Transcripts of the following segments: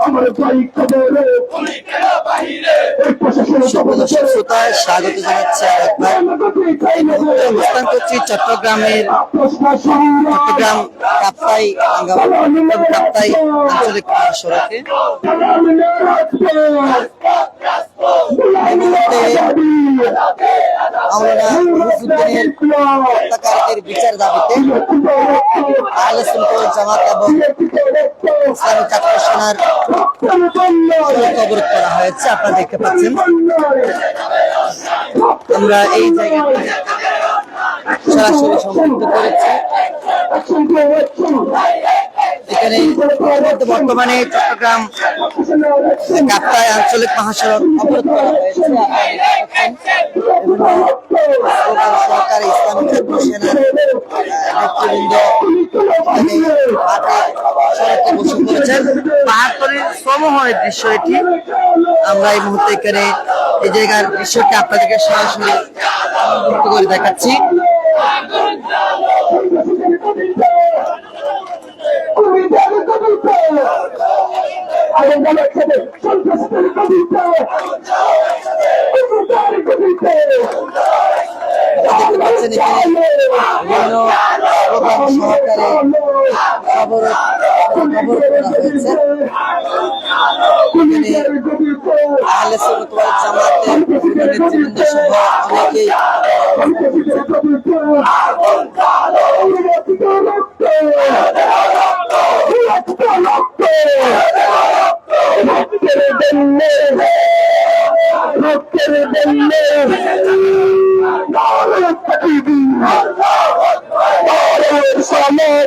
আমার ভাই খবরে শ্রোতায় স্বাগত জানাচ্ছি আরেকবার এই মুহূর্তে অবস্থান করছি চট্টগ্রামের চট্টগ্রাম কাপ্তাই কাপ্তাই আঞ্চলিক মহাসড়কে। এই মুহূর্তে হত্যাকারীদের বিচার দাবিতে আহলে জামাত এবং ইসলামী ছাত্র সেনার অবরোধ করা হয়েছে। আপনারা দেখতে পাচ্ছেন। আমরা এই বর্তমানে চট্টগ্রাম কাপ্তায় আঞ্চলিক মহাসড়ক অবরোধ করা হয়েছে। আপনারা দেখতে পাচ্ছেন বিভিন্ন স্লোগান সহকারে ইসলামী ছাত্র সেনার নেতৃবৃন্দ সড়কে বসে দৃশ্য এটি। আমরা এই মুহূর্তে এখানে এই জায়গার দৃশ্যটি আপনাদেরকে সরাসরি করে দেখাচ্ছি। Comitê do Comitê! Aí não é que ele chanta se pelo Comitê! Comitê do Comitê! অনেকেই আগুন কালো রক্ত রক্ত রক্তের জন্য রক্তের জন্য সমাজ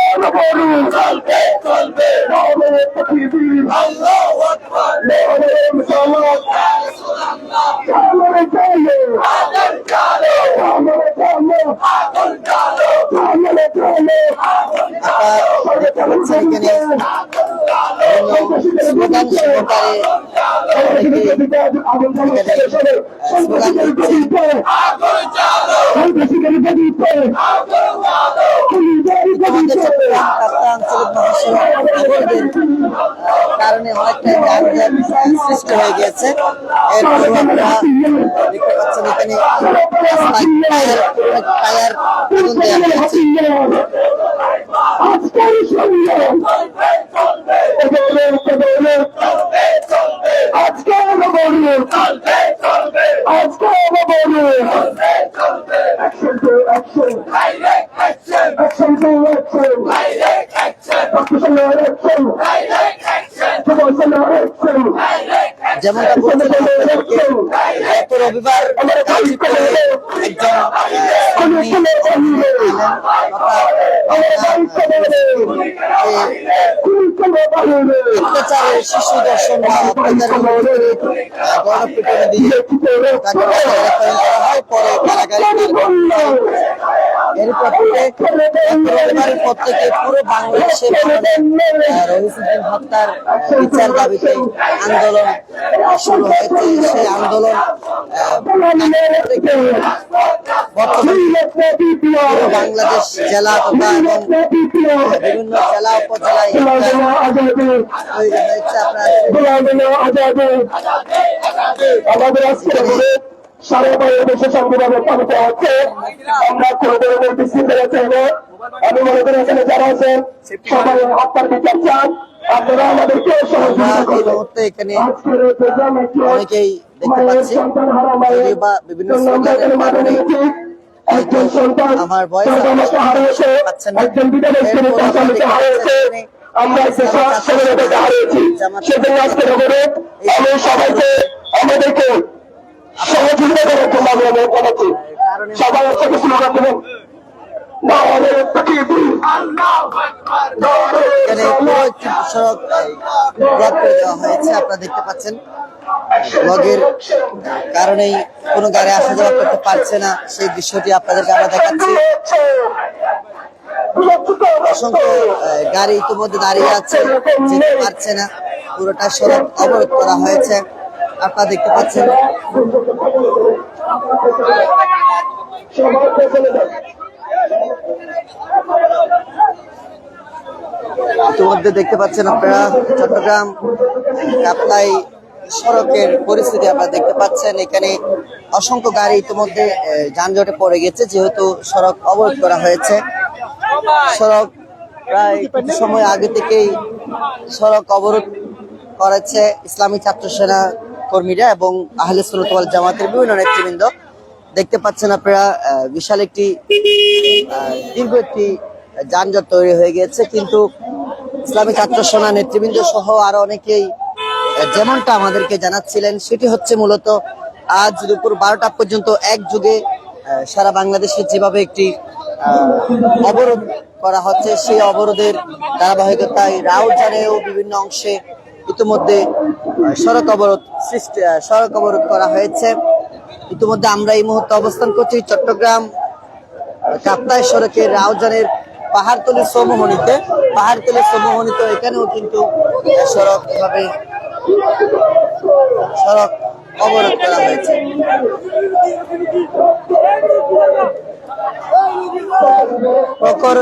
আজকে নবরী আজকে নবরী পৃথিবী আমাদের সমাজ আমাদের চাইলে আমাদের চাইলে আমাদের চাইলে আপনারা দেখতে পাচ্ছেন এখানে বিভিন্ন স্লোগান সহকারে অনেকেই স্লোগান দিচ্ছে আমাদের চট্টগ্রাম কাপ্তা আঞ্চলিক কারণে অনেকটাই যানজট সৃষ্টি হয়ে গিয়েছে এরপরেও আপনারা দেখতে পাচ্ছেন এখানে টায়ার আগুন দেওয়া হয়েছে আজকে নবরী আজকে নবরী action to action action to action professional action professional action যেমনটা রবিবার অত্যাচারের শিশু দর্শন গণপিটুনি দিয়ে তাকে বাসায় রেফারেন্স করা হয় পরে কারাগারে এর প্রেক্ষিতে গত রবিবারের পর থেকে পুরো বাংলাদেশে রহিসুদ্দিন হত্যার বিচার দাবিতে আন্দোলন শুরু হয়েছে। সেই আন্দোলন বাংলাদেশ জেলা তথা বিভিন্ন জেলা উপজেলায় আপনার আমাদের আজকে পালিত হচ্ছে। আমরা কোনো ধরনের বিশৃঙ্খলা চাই না আমি মনে করি এখানে যারা আছেন সবাই হত্যার বিচার চান। আপনারা আমাদেরকে সহযোগিতা করবেন। এখানে আজকের এই প্রোগ্রাম একটি অনেকেই দেখতে পাচ্ছি। সন্তান হারা মায়ের। যদিও বা বিভিন্ন স্লোগানের কারণে একজন সন্তান আমার হারিয়েছে একজন হারিয়েছে আমরা পাচ্ছেন একটা এখানে সমাজকে হারিয়েছি। সেজন্য আজকে নগরে আমি সবাইকে আমাদেরকে সহযোগিতা করার জন্য আমরা জানাচ্ছি কারণে সবাই একসাথে স্লোগান দেবেন না এখানে পুরো একটি সড়ক ব্লক করে দেওয়া হয়েছে আপনারা দেখতে পাচ্ছেন। ব্লগের কারণেই কোনো গাড়ি আসা যাওয়া করতে পারছে না। সেই দৃশ্যটি আপনাদেরকে আমরা দেখাচ্ছি। অসংখ্য গাড়ি ইতিমধ্যে দাঁড়িয়ে আছে যেতে পারছে না। পুরোটা সড়ক অবরোধ করা হয়েছে। আপনারা দেখতে পাচ্ছেন। ইতিমধ্যে দেখতে পাচ্ছেন আপনারা চট্টগ্রাম কাপ্লাই সড়কের পরিস্থিতি আপনারা দেখতে পাচ্ছেন। এখানে অসংখ্য গাড়ি ইতিমধ্যে যানজটে পড়ে গেছে, যেহেতু সড়ক অবরোধ করা হয়েছে। সড়ক প্রায় কিছু সময় আগে থেকেই সড়ক অবরোধ করেছে ইসলামী ছাত্র সেনা কর্মীরা এবং আহলে সুরতওয়াল জামাতের বিভিন্ন নেতৃবৃন্দ। দেখতে পাচ্ছেন আপনারা বিশাল একটি দীর্ঘ একটি যানজট তৈরি হয়ে গিয়েছে। কিন্তু ইসলামী ছাত্র সেনা নেতৃবৃন্দ সহ আরও অনেকেই যেমনটা আমাদেরকে জানাচ্ছিলেন, সেটি হচ্ছে মূলত আজ দুপুর বারোটা পর্যন্ত এক যুগে সারা বাংলাদেশে যেভাবে একটি অবরোধ করা হচ্ছে, সেই অবরোধের ধারাবাহিকতায় রাউজানেও বিভিন্ন অংশে ইতিমধ্যে সড়ক অবরোধ সৃষ্টি সড়ক অবরোধ করা হয়েছে। ইতিমধ্যে আমরা এই মুহূর্তে অবস্থান করছি চট্টগ্রাম কাপ্তাই সড়কের রাউজানের পাহাড়তলি সমোহনীতে পাহাড়তলি সমোহনীতে এখানেও কিন্তু সড়ক এভাবে, সড়ক অবরোধ করা হয়েছে। প্রখর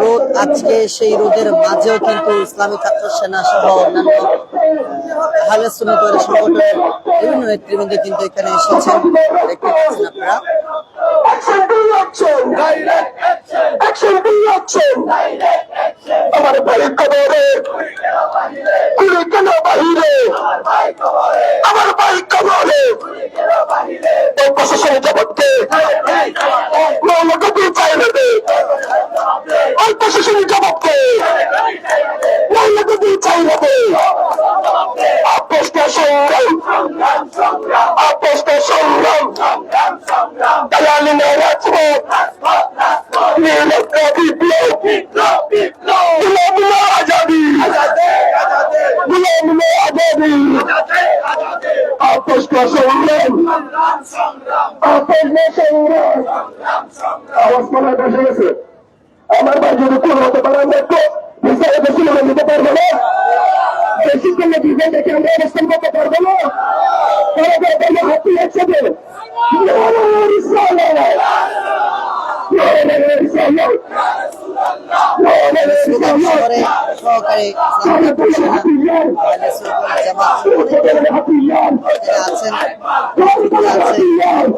রোদ আজকে সেই রোদের মাঝেও কিন্তু ইসলামী ছাত্র সেনা সহ অন্যান্য বিভিন্ন নেতৃবৃন্দ কিন্তু এখানে এসেছেন। দেখতে পাচ্ছেন আপনারা। Action to action action to action আমার ভাই কবরে কুড়ি কেন বাহিরে আমার ভাই কবরে এই প্রশাসনের জগৎকে মৌলকে দিয়ে চাই নেবে ওই প্রশাসনের জগৎকে মৌলকে চাই নেবে আপোষটা সংগ্রাম আপোষটা সংগ্রাম দয়ালি রাজপথ নীলক্ষ বিপ্লব গুলাম আজাদি গুলাম আজাদি আপোষটা সংগ্রাম আপোষটা সংগ্রাম আওয়াজ করার কাছে গেছে আমার ভাই যদি কোন হতে পারে আমরা একটু বিচারে বেশি মনে নিতে পারব না বেশি করলে বিজয় দেখে আমরা অবস্থান করতে পারব না হাতি একসাথে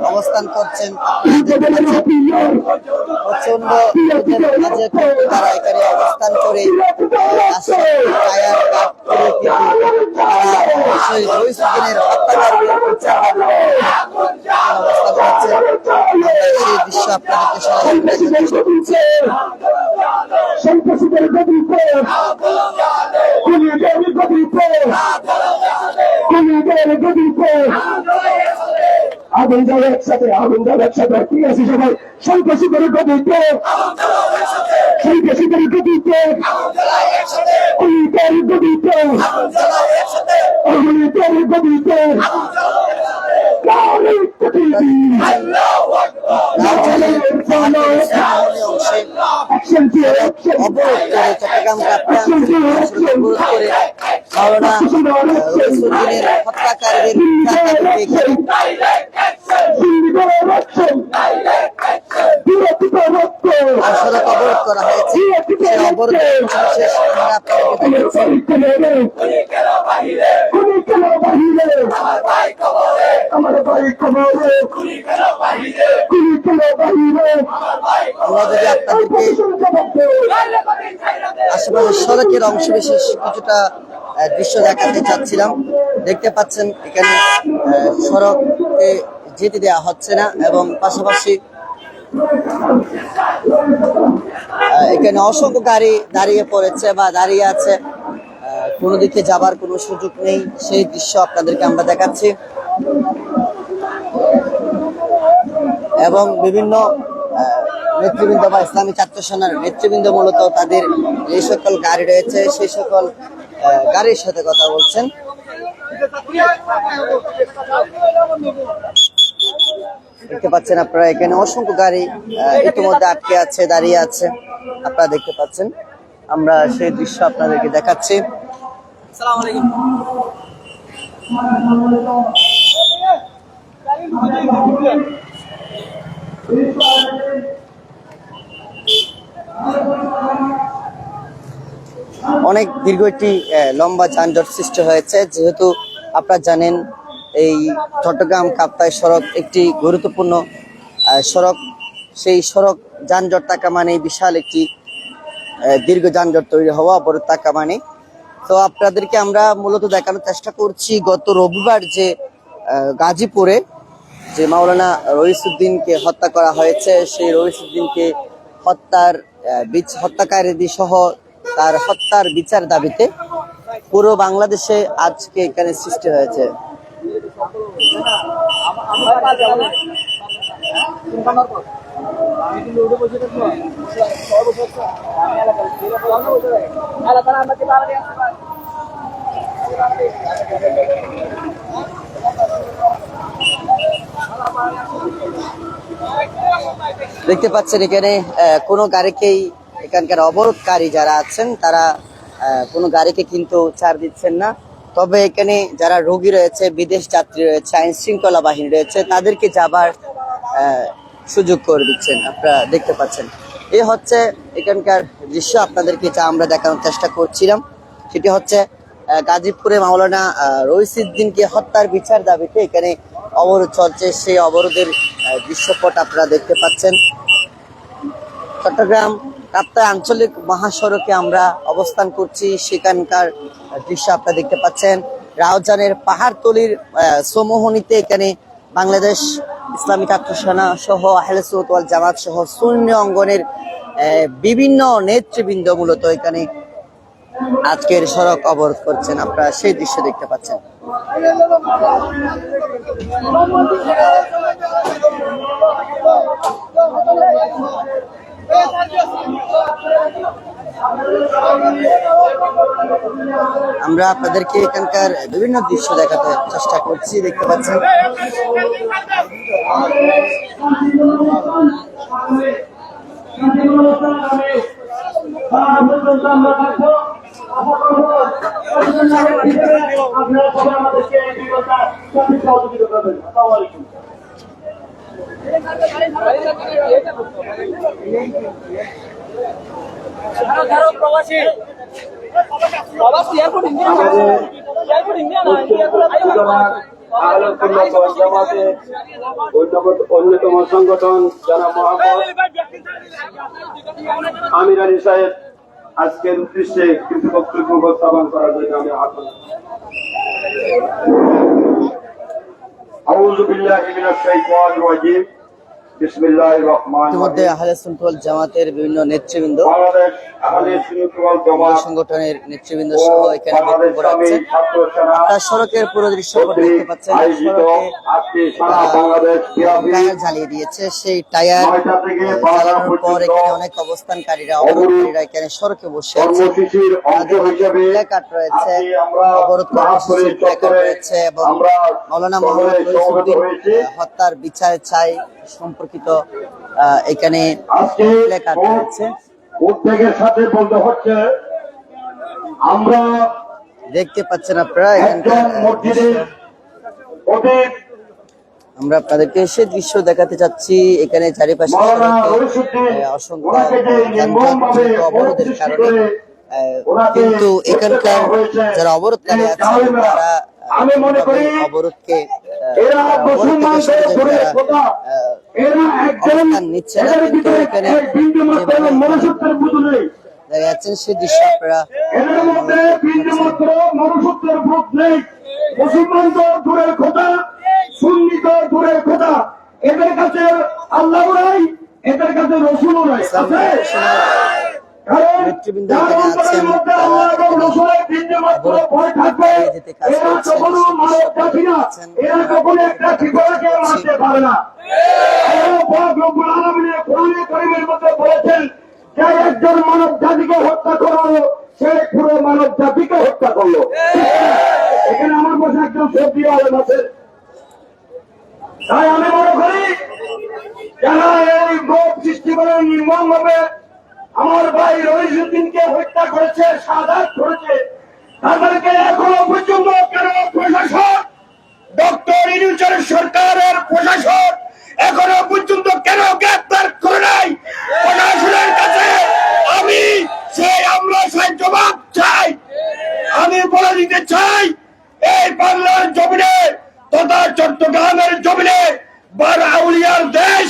অবস্থান করছেন প্রচণ্ড তারা এখানে অবস্থান করে সেই রইসুদ্দিনের হত্যাকারীদের অবস্থান করছে আমরা সেই দৃশ্য আপনাদেরকে সরাসরি দেখাচ্ছি। সন্ত্রাসীদের গদিতে খুনিদের গদিতে খুনিদের গদিতে আগুন যাবে একসাথে আগুন যাবে একসাথে। ঠিক আছে সবাই? সন্ত্রাসীদের গদিতে সন্ত্রাসীদের গদিতে খুনিদের গদিতে খুনিদের গদিতে কাউরি প্রতিদিন রাজধানীর অবরোধ চট্টগ্রাম অবরোধ করে হাওড়া রইসুদ্দিনের হত্যাকারীদের সড়ক অবরোধ করা হয়েছে এই অবরোধের বিশেষ আমরা ভাই কেন বাহিরে। আমরা যদি আপনাদেরকে আশেপাশের সড়কের অংশ বিশেষ কিছুটা দৃশ্য দেখাতে চাচ্ছিলাম। দেখতে পাচ্ছেন এখানে সড়কে যেতে দেওয়া হচ্ছে না এবং পাশাপাশি এখানে অসংখ্য গাড়ি দাঁড়িয়ে পড়েছে বা দাঁড়িয়ে আছে। কোনো দিকে যাবার কোনো সুযোগ নেই, সেই দৃশ্য আপনাদেরকে আমরা দেখাচ্ছি। এবং বিভিন্ন নেতৃবৃন্দ বা ইসলামী ছাত্র সেনার নেতৃবৃন্দ মূলত তাদের যে সকল গাড়ি রয়েছে, সেই সকল গাড়ির সাথে কথা বলছেন। দেখতে পাচ্ছেন আপনারা এখানে অসংখ্য গাড়ি ইতিমধ্যে আটকে আছে, দাঁড়িয়ে আছে। আপনারা দেখতে পাচ্ছেন। আমরা সেই দৃশ্য আপনাদেরকে দেখাচ্ছি। অনেক দীর্ঘ একটি লম্বা যানজট সৃষ্টি হয়েছে। যেহেতু আপনারা জানেন, এই চট্টগ্রাম কাপ্তাই সড়ক একটি গুরুত্বপূর্ণ সড়ক। সেই সড়ক যানজট থাকা মানে বিশাল একটি দীর্ঘ যানজট তৈরি হওয়া বড় টাকা মানে তো আপনাদেরকে আমরা মূলত দেখানোর চেষ্টা করছি গত রবিবার যে গাজীপুরে যে মাওলানা রইসুদ্দিনকে হত্যা করা হয়েছে সেই রইসুদ্দিনকে হত্যার হত্যাকারী সহ তার হত্যার বিচার দাবিতে পুরো বাংলাদেশে আজকে এখানে সৃষ্টি হয়েছে দেখতে পাচ্ছেন এখানে কোনো গাড়িকেই এখানকার অবরোধকারী যারা আছেন, তারা কোনো গাড়িকে কিন্তু ছাড় দিচ্ছেন না। তবে এখানে যারা রোগী রয়েছে, বিদেশ যাত্রী রয়েছে আইন শৃঙ্খলা বাহিনী রয়েছে, তাদেরকে যাবার সুযোগ করে দিচ্ছেন, আপনারা দেখতে পাচ্ছেন। এই হচ্ছে এখানকার দৃশ্য, আপনাদেরকে যা আমরা দেখানোর চেষ্টা করছিলাম। সেটি হচ্ছে গাজীপুরে মাওলানা রইসুদ্দিনকে হত্যার বিচার দাবিতে এখানে অবরোধ চলছে। সেই অবরোধের দৃশ্যপট আপনারা দেখতে পাচ্ছেন। চট্টগ্রাম কাপ্তাই আঞ্চলিক মহাসড়কে আমরা অবস্থান করছি। সেখানকার দৃশ্য আপনারা দেখতে পাচ্ছেন। রাউজানের পাহাড়তলির সমোহনীতে এখানে বাংলাদেশ ইসলামী ছাত্র সেনা সহ আহলে ওয়াল জামাত সহ শূন্য অঙ্গনের বিভিন্ন নেতৃবৃন্দ মূলত এখানে আজকের সড়ক অবরোধ করছেন। আপনারা সেই দৃশ্য দেখতে পাচ্ছেন। আমরা আপনাদেরকে এখানকার বিভিন্ন দৃশ্য দেখাতে চেষ্টা করছি, দেখতে পাচ্ছেন। আপনারা সবাই আমাদেরকে সহযোগিতা করবেন আসসালামু আলাইকুম অন্যতম সংগঠন যারা মোহাম্মদ আমির আলী সাহেব আজকের উদ্দেশ্যে কিছু বক্তব্য উপস্থাপন করার জন্য আমি আহ্বান أعوذ بالله من الشيطان الرجيم بسم الله الرحمن ইতিমধ্যে আহলে সুন্তুয়াল জামাতের বিভিন্ন নেতৃবৃন্দ সংগঠনের নেতৃবৃন্দ সহ এখানে বক্তব্য তার সড়কের পুরো দৃশ্য দেখতে পাচ্ছেন। টায়ার জ্বালিয়ে দিয়েছে। সেই টায়ার জ্বালানোর পর এখানে অনেক অবস্থানকারীরা অবরোধকারীরা এখানে সড়কে বসে আছে। প্ল্যাকার্ড রয়েছে অবরোধ কর্মসূচির প্ল্যাকার্ড রয়েছে এবং মৌলানা মোহাম্মদ হত্যার বিচার চাই সম্পর্কে আহ, এখানে ভোট রয়েছে। উদ্বেগের সাথে বলতে হচ্ছে আমরা দেখতে পাচ্ছেন আপনারা আমরা আপনাদেরকে সে দৃশ্য দেখাতে চাচ্ছি। এখানে চারিপাশে অসংখ্য অবরোধের কারণে কিন্তু এখানকার করা যারা অবরোধকারী আছেন তারা অবরোধকে এরা মুসলমানদের ঘুরে তারা, এরা একজন এদের ভিতরে এক বিন্দু মাত্র মনুষ্যত্বের বুধ নেই। সে দৃশ্য আপনারা এদের মধ্যে বিন্দু মাত্র মনুষ্যত্বের বুধ নেই। মুসলমান তো দূরের খোদা সুন্নি তো দূরের খোদা এদের কাছে আল্লাহ নাই এদের কাছে রসুলও নাই আছে। নেতৃবৃন্দ এখানে অন্তরের আছেন, মধ্যে তারা আল্লাহ এবং রসুলের বিন্দু মাত্র ভয় থাকবে এরা কখনো মানব জাতি না এরা কখনো একটা ঠিকানাকে মানতে পারে না। আল্লাহ পাক রব্বুল আলামিনের কোরআনে কারীমের মধ্যে বলেছেন যে একজন মানব জাতিকে হত্যা করল সে পুরো মানব জাতিকে হত্যা করল। এখানে আমার পাশে একজন সবজি আলম আছেন তাই আমি মনে করি যারা এই রোগ সৃষ্টি করে নির্মম ভাবে আমার ভাই রহিজুদ্দিনকে হত্যা করেছে সাদাত করেছে। তাদেরকে এখনও পর্যন্ত কেন প্রশাসন, ডক্টর ইনুচের সরকারের প্রশাসন এখনও পর্যন্ত কেন গ্রেপ্তার করে নাই? প্রশাসনের কাছে আমি সেই আমরা সেই জবাব চাই। আমি বলে দিতে চাই, এই বাংলার জমিনে তথা চট্টগ্রামের জমিনে বার আউলিয়ার দেশ,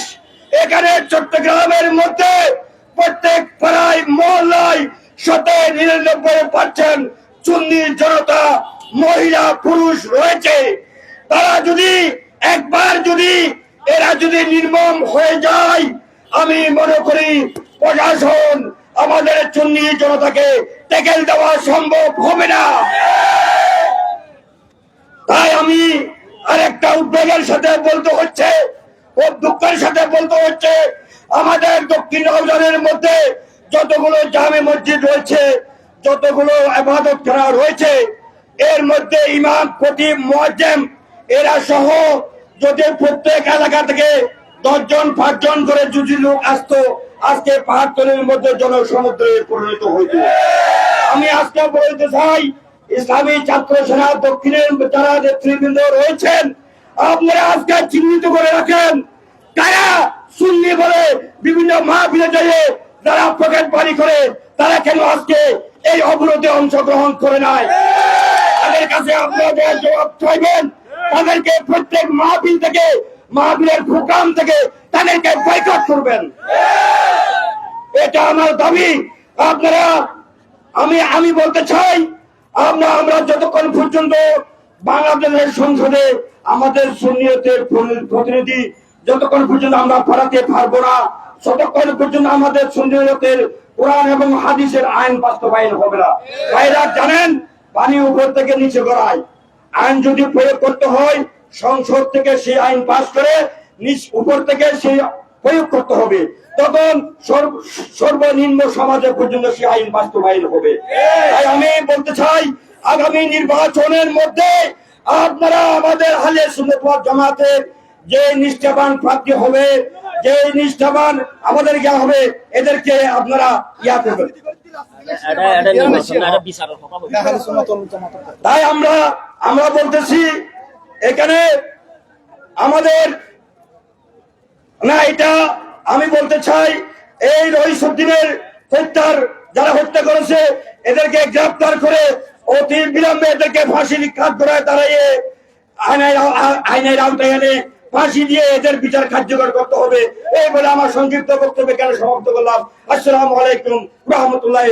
এখানে চট্টগ্রামের মধ্যে প্রত্যেক পাড়ায়, মহল্লায় শতে নিরানব্বই পার্সেন্ট চুন্নি জনতা মহিলা, পুরুষ রয়েছে। তারা যদি একবার যদি এরা যদি নির্মম হয়ে যায়, আমি মনে করি প্রশাসন আমাদের চুন্নি জনতাকে টেকেল দেওয়া সম্ভব হবে না। তাই আমি আরেকটা উদ্বেগের সাথে বলতে হচ্ছে, ও দুঃখের সাথে বলতে হচ্ছে আমাদের দক্ষিণ রাউজানের মধ্যে যতগুলো জামে মসজিদ রয়েছে, যতগুলো আবাদত রয়েছে, এর মধ্যে ইমাম, খতিব, মুয়াজ্জেম, এরা সহ যদি প্রত্যেক এলাকা থেকে দশজন, পাঁচজন করে যদি লোক আসতো, আজকে পাহাড়তলির মধ্যে জনসমুদ্রে পরিণত হইত। আমি আজকে বলতে চাই, ইসলামী ছাত্র সেনা দক্ষিণের যারা নেতৃবৃন্দ রয়েছেন, আপনারা আজকে চিহ্নিত করে রাখেন, কারা সুন্নি বলে বিভিন্ন মাহফিলে যেয়ে যারা পকেট বাড়ি করে, তারা কেন আজকে এই অবরোধে অংশগ্রহণ করে নাই? তাদের কাছে আপনাদের জবাব চাইবেন। তাদেরকে প্রত্যেক মাহফিল থেকে, মাহফিলের প্রোগ্রাম থেকে তাদেরকে বয়কট করবেন। এটা আমার দাবি। আপনারা, আমি আমি বলতে চাই, আমরা আমরা যতক্ষণ পর্যন্ত বাংলাদেশের সংসদে আমাদের সুনিয়তের প্রতিনিধি যতক্ষণ পর্যন্ত আমরা পাঠাতে পারব না, ততক্ষণ পর্যন্ত আমাদের সুনিয়তের কোরআন এবং হাদিসের আইন বাস্তবায়ন হবে না। ভাইরা, জানেন, পানি উপর থেকে নিচে গড়ায়। আইন যদি প্রয়োগ করতে হয়, সংসদ থেকে সেই আইন পাস করে নিচ উপর থেকে সেই প্রয়োগ করতে হবে। তখন সর্ব- সর্বনিম্ন সমাজে পর্যন্ত সেই আইন বাস্তবায়ন হবে। তাই আমি বলতে চাই, আগামী নির্বাচনের মধ্যে আপনারা আমাদের হালে ওয়াল জামাতের যে নিষ্ঠাবান প্রার্থী হবে যে নিষ্ঠাবান আমাদের ইয়া হবে এদেরকে আপনারা ইয়া করবেন কথা বলছি। তাই আমরা আমরা বলতেছি এখানে আমাদের না এটা আমি বলতে চাই এই রহিসুদ্দিনের হত্যার যারা হত্যা করেছে এদেরকে গ্রেফতার করে অতি বিলম্বে এদেরকে ফাঁসির কাজ করায় আ- আইনের আওতায় এনে ফাঁসি দিয়ে এদের বিচার কার্যকর করতে হবে। এই বলে আমার সংক্ষিপ্ত বক্তব্য এখানে সমাপ্ত করলাম? আসসালামু আলাইকুম রহমতুল্লাহ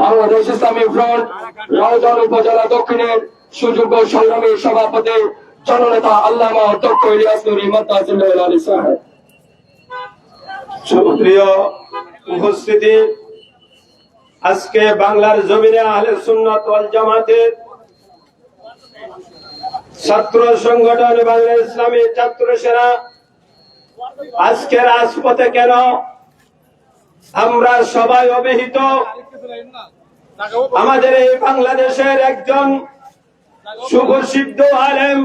বাংলাদেশ ইসলামী ফ্রন্ট রাউজান উপজেলা দক্ষিণের সুযোগ্য সংগ্রামী সভাপতি জননেতা আল্লামা অধ্যক্ষ ইলিয়াস নুরি মতাজুল্লাহ আলী সাহেব। সুপ্রিয় উপস্থিতি, আজকে বাংলার জমিনে আহলে সুন্নাত ওয়াল জামাতের ছাত্র সংগঠন বাংলা ইসলামী ছাত্র সেনা আজকে রাজপথে কেন আমরা সবাই অবহিত? আমাদের এই বাংলাদেশের একজন সুপ্রসিদ্ধ আলেম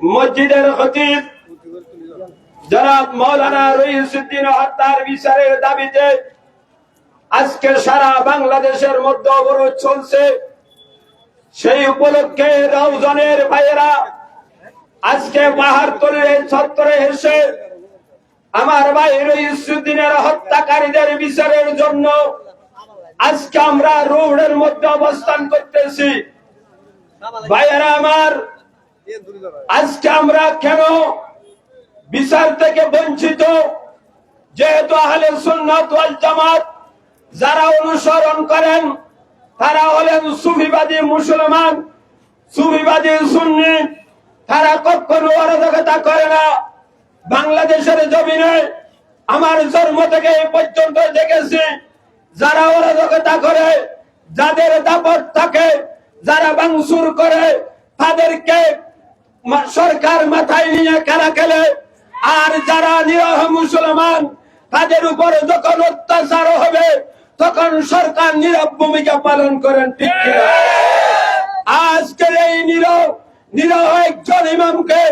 মসজিদের খতিব জনাব মৌলানা রহিসুদ্দিন হত্যার বিচারের দাবিতে আজকে সারা বাংলাদেশের মধ্যে অবরোধ চলছে। সেই উপলক্ষে রওজনের ভাইয়েরা আজকে বাহাত্তরের ছত্তরে এসে আমার ভাই রহিসুদ্দিনের হত্যাকারীদের বিচারের জন্য আজকে আমরা রোডের মধ্যে অবস্থান করতেছি। ভাইয়েরা আমার আজকে আমরা কেন বিচার থেকে বঞ্চিত? যেহেতু আহলে সুন্নাত জামাত যারা অনুসরণ করেন, তারা হলেন সুফিবাদী মুসলমান, সুফিবাদী সুন্নি। তারা কখনো অরাজকতা করে না। বাংলাদেশের জমিনে আমার জন্ম থেকে এই পর্যন্ত দেখেছি, যারা অরাজকতা করে, যাদের দাপট থাকে, যারা বাংসুর করে, তাদেরকে সরকার মাথায় নিয়ে খেলা খেলে। আর যারা নিরহ মুসলমান, তাদের উপর যখন অত্যাচার হবে, তখন সরকার নীরব ভূমিকা পালন করেন, ঠিক আজকের এই নীরব নিরহ একজন ইমামকে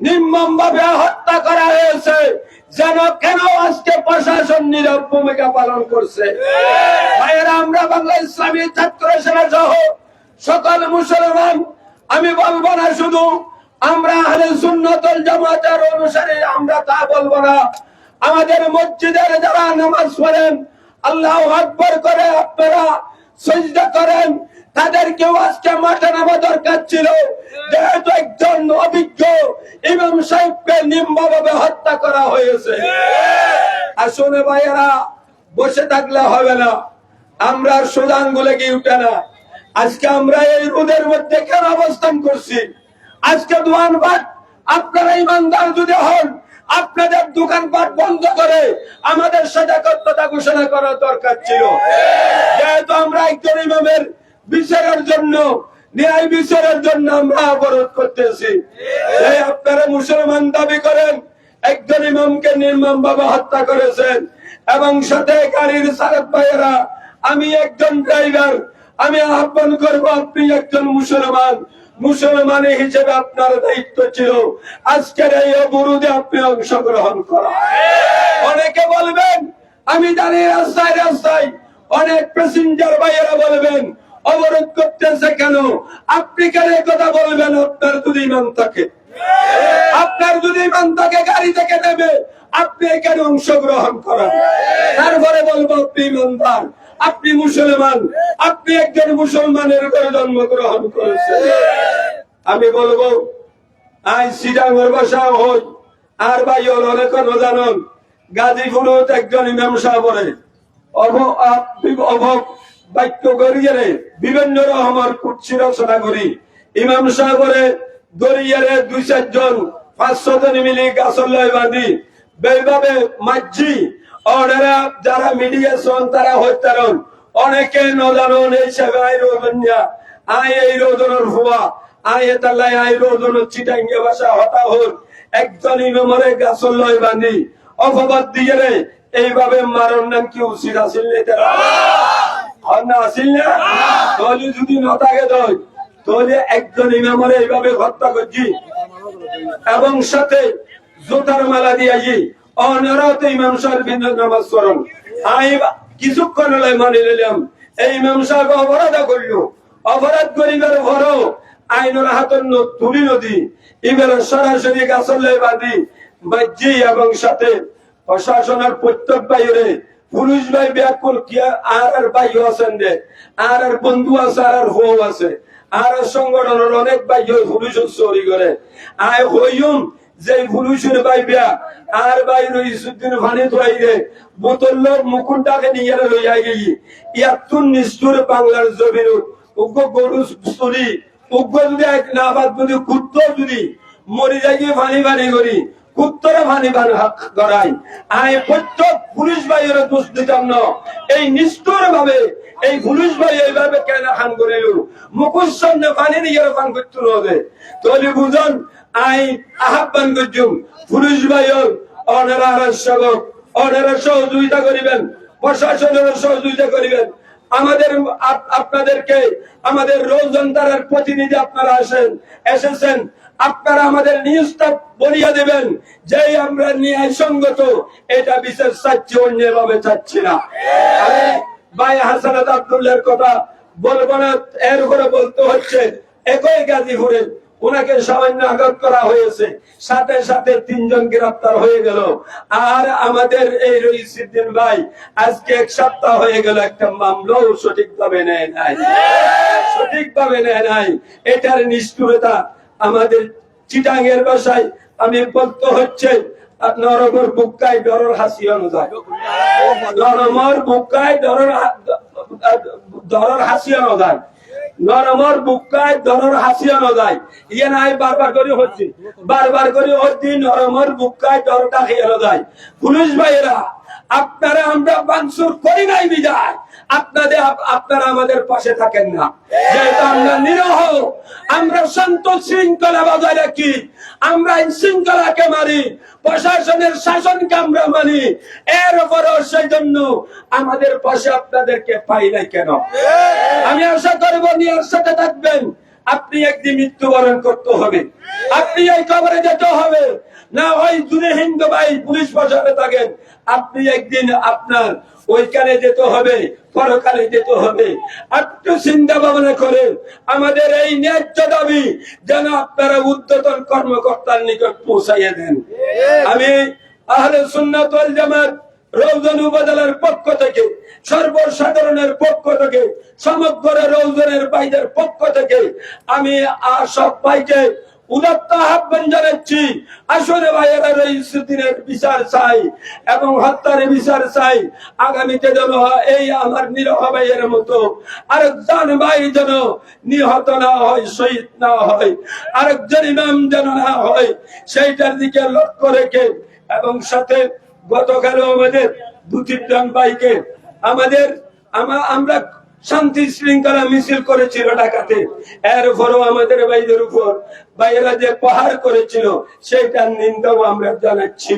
নির্মম ভাবে হত্যা করা হয়েছে, যেন কেন আজকে প্রশাসন নীরব ভূমিকা পালন করছে? ভাইয়েরা, আমরা বাংলা ইসলামী ছাত্র সেনা সহ সকল মুসলমান, আমি বলব না শুধু আমরা আহলে জামাতের অনুসারে, আমরা তা বলব না। আমাদের মসজিদের যারা নামাজ পড়েন, আল্লাহ আকবর করে আপনারা করেন। আজকে মাঠে নামা দরকার ছিল। যেহেতু একজন অভিজ্ঞ ইমাম সাহেবকে নিম্নভাবে হত্যা করা হয়েছে। আসলে ভাইয়েরা, বসে থাকলে হবে না। আমরা সুদান গুলে গিয়ে উঠে না। আজকে আমরা এই রোদের মধ্যে কেন অবস্থান করছি? আজকে দোয়ানবাট আপনারা ইমানদার যদি হন, আপনাদের দোকানপাট বন্ধ করে আমাদের সজাগতা ঘোষণা করা দরকার ছিল। যেহেতু আমরা একজন ইমামের বিচারের জন্য, ন্যায় বিচারের জন্য আমরা অবরোধ করতেছি। আপনারা মুসলমান দাবি করেন, একজন ইমামকে নির্মম ভাবে হত্যা করেছেন এবং সাথে গাড়ির সারাত ভাইয়েরা, আমি একজন ড্রাইভার, আমি আহ্বান করব আপনি একজন মুসলমান। মুসলমান হিসেবে আপনার দায়িত্ব ছিল আজকের এই অবরোধে আপনি অংশগ্রহণ করা। অনেকে বলবেন, আমি জানি রাস্তায় রাস্তায় অনেক প্যাসেঞ্জার ভাইয়েরা বলবেন, অবরোধ করতেছে কেন? আপনি কেন কথা বলবেন? আপনার যদি ইমান থাকে। আপনার যদি ইমান থাকে, গাড়ি থেকে নেবে আপনি এখানে অংশগ্রহণ করেন? তারপরে বলব, আপনি ইমানদার। আপনি মুসলমান, আপনি একজন মুসলমানের ঘরে জন্মগ্রহণ করেছেন। আমি বলব আই সিডাঙ্গর বাসা হই আর ভাই অনেক জানন, গাজীপুরত একজন ইমাম আ- অভব বাক্য করিয়ারে বিভিন্ন রকমের কুৎসি রচনা করি। ইমাম সাহেবরে দরিয়ারে দুই চারজন পাঁচশো জন মিলি গাছর লয় বাঁধি বেভাবে মাঝি ওনারা যারা মিডিয়া শোন তারা হত্যারণ অনেকে নজানন, এই সেবে আই রোদনিয়া আই এই রোদনের হুয়া আই এতালাই আই রোদনের চিটাঙ্গে ভাষা হতা হল। একজন ইমামরে গাছর লয় বাঁধি অপবাদ দিয়ে রে, এইভাবে মারণ নাম কি উচিত আসিল নে তারা? না আসিল না? তাহলে যদি নতাকে দয় তাহলে একজন ইমামরে এইভাবে হত্যা করছি। এবং সাথে জোতার মালা দিয়াছি অনারত ইমাম সাহেব নামাজ আমি কিছুক্ষণ হলে মানি নিলাম, এই ইমাম সাহেব অপরাধ অপরাধ করিবার আইনের হাতর তুলি নদী সরাসরি বাজ্যি এবং সাথে প্রশাসনের প্রত্যেক বাইরে পুলিশ ভাই ব্যাকুল আর আর ভাই আছেন দে আর আর বন্ধু আছে, আর আর হৌ আছে। আর সংগঠনের অনেক ভাই পুলিশ চুরি করে। আয় হইম যে আর ভাই রইসুদ্দিন মুকুটটাকে নিয়ে নিষ্ঠুর বাংলার জমিন, উগ্র গরু যদি এক না বাদ যদি কুত্ত যদি, মরি যাই ফানি ফানি করি, কুত্তরে ফানি ফানি করাই আই প্রত্যেক পুলিশ ভাইয়ের দোষ দিতাম না। এই নিষ্ঠুর ভাবে এই পুলিশ ভাই এইভাবে কেন খান করিল মুখুর সামনে পানি নিয়ে পান করতে হবে। তাহলে বুঝন আই আহ্বান করছুম পুলিশ ভাইয়ের অনারা সেবক অনারা সহযোগিতা করিবেন প্রশাসনের সহযোগিতা করিবেন। আমাদের আপ- আপনাদেরকে, আমাদের রোজন্তারের প্রতিনিধি আপনারা আসেন, এসেছেন। আপনারা আমাদের নিউজটা বলিয়া দেবেন যে আমরা ন্যায় সঙ্গত এটা বিশেষ চাচ্ছি অন্যভাবে চাচ্ছি না। ভাই হাসানাত আব্দুল্লাহর কথা বলব না, এর উপরে বলতে হচ্ছে, একই গাজীপুরে ওনাকে সামান্য আঘাত করা হয়েছে। সাথে সাথে তিনজন গ্রেফতার হয়ে গেল। আর আমাদের এই রইসুদ্দিন ভাই, আজকে এক সপ্তাহ হয়ে গেল একটা মামলাও সঠিকভাবে নেয় নাই। সঠিকভাবে নেয় নাই। এটার নিষ্ঠুরতা আমাদের চিটাঙ্গের বাসায় আমি বলতে হচ্ছে নরমর বুকায় ডরর হাসি অনুযায়ী। নরমর বুকায় ডরর দরর হাসিয়ানো যায় নরমর বুকায় দরর হাসিয়ানো যায় ইয়ে নাই, বারবার করে হচ্ছে। বারবার করে হচ্ছে, নরমর বুকায় দরটা হিয়ানো যায় পুলিশ ভাইয়েরা, আপনারা আমরা বাংসুর করি নাই বিদায় আপনাদের, আপনারা আমাদের পাশে থাকেন না। যেহেতু আমরা নিরহ, আমরা শান্ত শৃঙ্খলা বজায় রাখি। আমরা আইন শৃঙ্খলাকে মারি প্রশাসনের শাসনকে আমরা মানি। এর উপরও সেই জন্য আমাদের পাশে আপনাদেরকে পাই নাই কেন? আমি আশা করব নিয়ার সাথে থাকবেন। আপনি একদিন মৃত্যুবরণ করতে হবে। আপনি এই খবরে যেতে হবে। না ওই দূরে হিন্দু ভাই পুলিশ প্রশাসনে থাকেন। আপনি একদিন আপনার ওইখানে যেতে হবে পরকালে যেতে হবে। একটু চিন্তা ভাবনা করে আমাদের এই ন্যায্য দাবি যেন আপনারা উদ্যতন কর্মকর্তার নিকট পৌঁছাইয়া দেন। আমি আহলে সুন্নাত জামাত রৌজন উপজেলার পক্ষ থেকে সর্বসাধারণের পক্ষ থেকে সমগ্র রৌজনের বাইদের পক্ষ থেকে আমি সব ভাইকে আসলে বিচার চাই এবং হত্যার বিচার চাই। আগামীতে এই আরেকজন যেন নিহত না হয়, শহীদ না হয় ইমাম যেন না হয়, সেইটার দিকে লক্ষ্য রেখে এবং সাথে গতকালও আমাদের দু তিনজন ভাইকে আমাদের আমরা শান্তি শৃঙ্খলা মিছিল করেছিল ঢাকাতে। এর উপরও আমাদের ভাইদের উপর ভাইয়েরা যে পাহাড় করেছিল, সেইটার নিন্দাও আমরা জানাচ্ছি।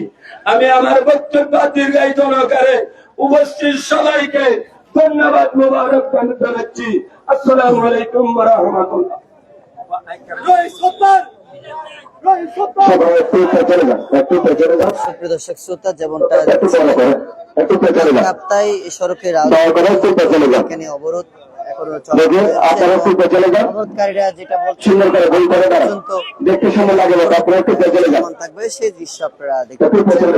আমি আমার বক্তব্য দীর্ঘায়িত নকারে উপস্থিত সবাইকে ধন্যবাদ, মুবারক জানাচ্ছি। আসসালামু আলাইকুম রহমতুল্লাহ। দর্শক শ্রোতা যেমনটা কাপ্তাই সড়কের এখানে অবরোধ অবরোধকারীরা যেটা বলছে সুন্দর করে বই করে দাঁড়ান। পর্যন্ত দেখতে সুন্দর লাগে থাকবে সেই দৃশ্য আপনারা দেখতে পাচ্ছেন।